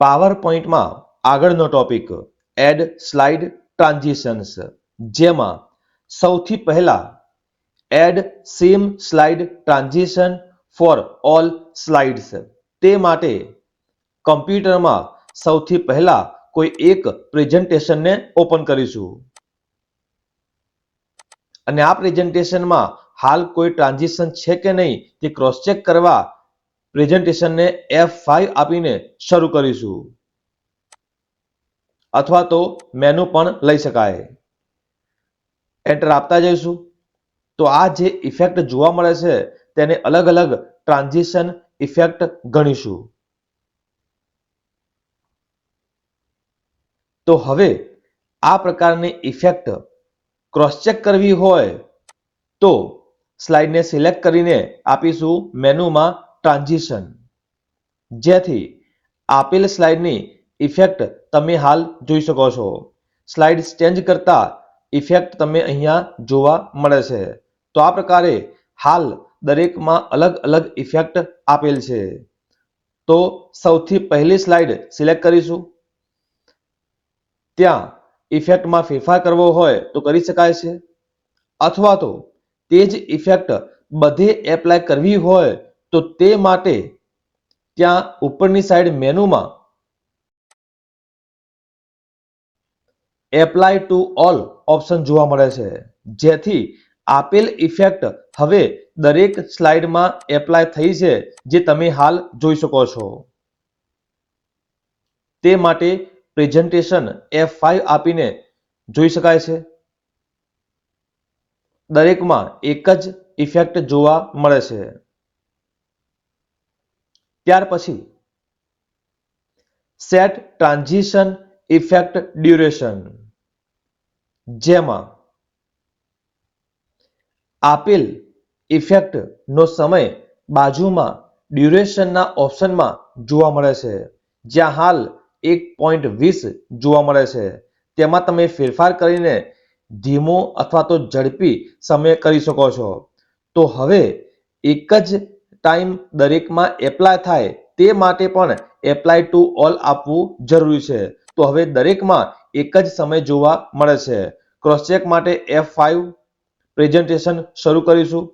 Power પોઈન્ટમાં આગળનો topic add slide ટ્રાન્ઝિશન્સ જેમાં સૌથી પહેલા add same slide transition for all slides તે માટે કમ્પ્યુટરમાં સૌથી પહેલા કોઈ એક પ્રેઝન્ટેશનને ઓપન કરીશું. અને આ પ્રેઝન્ટેશનમાં હાલ કોઈ ટ્રાન્ઝિશન છે કે નહીં તે ક્રોસ ચેક કરવા પ્રેઝન્ટેશનને એફ ફાઈવ આપીને શરૂ કરીશું. અથવા તો મેનુ પણ લઈ શકાય. એન્ટર આપતા જઈશું. તો આ જે ઇફેક્ટ જોવા મળે છે, તેને અલગ અલગ ટ્રાન્ઝિશન ઇફેક્ટ ગણીશું. તો હવે આ પ્રકારની ઇફેક્ટ ક્રોસ ચેક કરવી હોય તો સ્લાઇડને સિલેક્ટ કરીને આપીશું મેનુમાં ટ્રાન્ઝિશન. જેથી આપેલ સ્લાઇડની ઇફેક્ટ તમે હાલ જોઈ શકો છો. સ્લાઇડ ચેન્જ કરતા ઇફેક્ટ તમે અહીંયા જોવા મળે છે. તો આ પ્રકારે હાલ દરેકમાં અલગ અલગ ઇફેક્ટ આપેલ છે. તો સૌથી પહેલી સ્લાઇડ સિલેક્ટ કરીશું. ત્યાં ઇફેક્ટમાં ફેરફાર કરવો હોય તો કરી શકાય છે. અથવા તો તે જ ઇફેક્ટ બધે એપ્લાય કરવી હોય તો તે માટે ત્યાં ઉપરની સાઈડ મેનુમાં એપ્લાય ટુ ઓલ ઓપ્શન જોવા મળે છે. જેથી આપેલ ઇફેક્ટ હવે દરેક સ્લાઇડમાં એપ્લાય થઈ છે, જે તમે હાલ જોઈ શકો છો. તે માટે પ્રેઝન્ટેશન એફ ફાઈવ આપીને જોઈ શકાય છે. દરેકમાં એક જ ઇફેક્ટ જોવા મળે છે. ત્યાર પછી સેટ ટ્રાન્ઝિશન ઇફેક્ટ ડ્યુરેશન જેમાં આપેલ ઇફેક્ટ નો સમય બાજુમાં ડ્યુરેશનના ઓપ્શનમાં જોવા મળે છે. જ્યાં હાલ એક પોઈન્ટ વીસ જોવા મળે છે. તેમાં તમે ફેરફાર કરીને ધીમો અથવા તો ઝડપી સમય કરી શકો છો. તો હવે એક જ ટાઈમ દરેકમાં એપ્લાય થાય તે માટે પણ એપ્લાય ટુ ઓલ આપવું જરૂરી છે. તો હવે દરેકમાં એક જ સમય જોવા મળે છે. ક્રોસચેક માટે એફ ફાઇવ પ્રેઝન્ટેશન શરૂ કરીશું.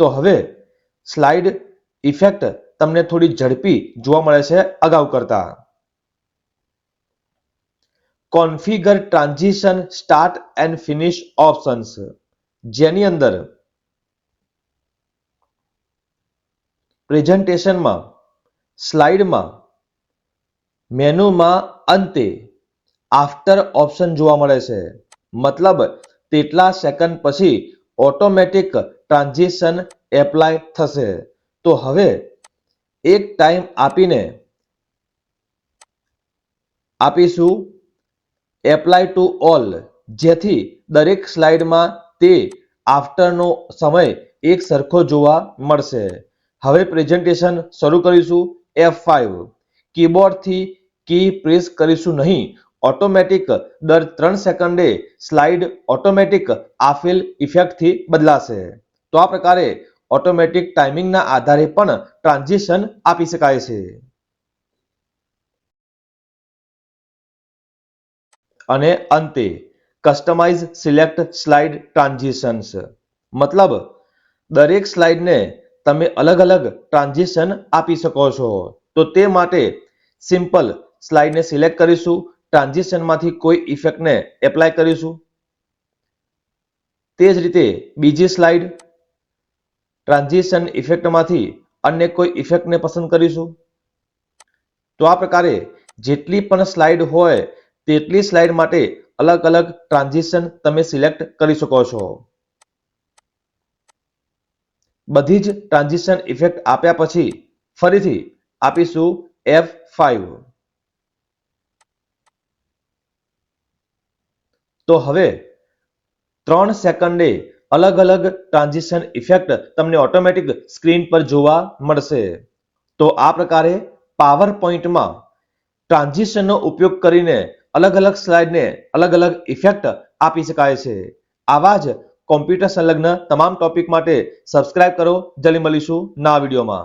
તો હવે સ્લાઇડ ઇફેક્ટ તમને થોડી ઝડપી જોવા મળે છે અગાઉ કરતા. Configure transition start and finish options જેની અંદર પ્રેઝન્ટેશનમાં, સ્લાઇડમાં, મેનુમાં અંતે આફ્ટર ઓપ્શન જોવા મળે છે. મતલબ, તેટલા સેકન્ડ પછી ઓટોમેટિક ટ્રાન્ઝિશન એપ્લાય થશે. તો હવે એક ટાઈમ આપીને આપીશું. એપ્લાય ટુ ઓલ, જેથી દરેક સ્લાઇડમાં તે આફ્ટરનો સમય એક સરખો જોવા મળશે. હવે પ્રેઝન્ટેશન શરૂ કરીશું એફ ફાઇવ કીબોર્ડથી કી પ્રેસ કરીશું નહીં. ઓટોમેટિક દર ત્રણ સેકન્ડે સ્લાઇડ ઓટોમેટિક આપેલ ઇફેક્ટથી બદલાશે. તો આ પ્રકારે ઓટોમેટિક ટાઈમિંગના આધારે પણ ટ્રાન્ઝિશન આપી શકાય છે. અને અંતે કસ્ટમાઇઝ સિલેક્ટ સ્લાઇડ ટ્રાન્ઝિશન્સ મતલબ દરેક સ્લાઇડને તમે અલગ અલગ ટ્રાન્ઝિશન આપી શકો છો. તો તે માટે સિમ્પલ સ્લાઇડને સિલેક્ટ કરીશું. ટ્રાન્ઝિશનમાંથી કોઈ ઇફેક્ટને એપ્લાય કરીશું. તે જ રીતે બીજી સ્લાઇડ ટ્રાન્ઝિશન ઇફેક્ટમાંથી અન્ય કોઈ ઇફેક્ટને પસંદ કરીશું. તો આ પ્રકારે જેટલી પણ સ્લાઇડ હોય, તેટલી સ્લાઇડ માટે અલગ અલગ ટ્રાન્ઝિશન તમે સિલેક્ટ કરી શકો છો. બધી જ ટ્રાન્ઝિશન ઇફેક્ટ આપ્યા પછી ફરીથી આપીશું એફ ફાઈવ તો હવે ત્રણ સેકન્ડે અલગ અલગ ટ્રાન્ઝિશન ઇફેક્ટ તમને ઓટોમેટિક સ્ક્રીન પર જોવા મળશે. તો આ પ્રકારે પાવર પોઈન્ટમાં ટ્રાન્ઝિશનનો ઉપયોગ કરીને અલગ અલગ સ્લાઇડને અલગ અલગ ઇફેક્ટ આપી શકાય છે. આવા જ કોમ્પ્યુટર સંલગ્ન તમામ ટોપિક માટે સબસ્ક્રાઇબ કરો. જલ્દી મળીશું ના વિડીયોમાં.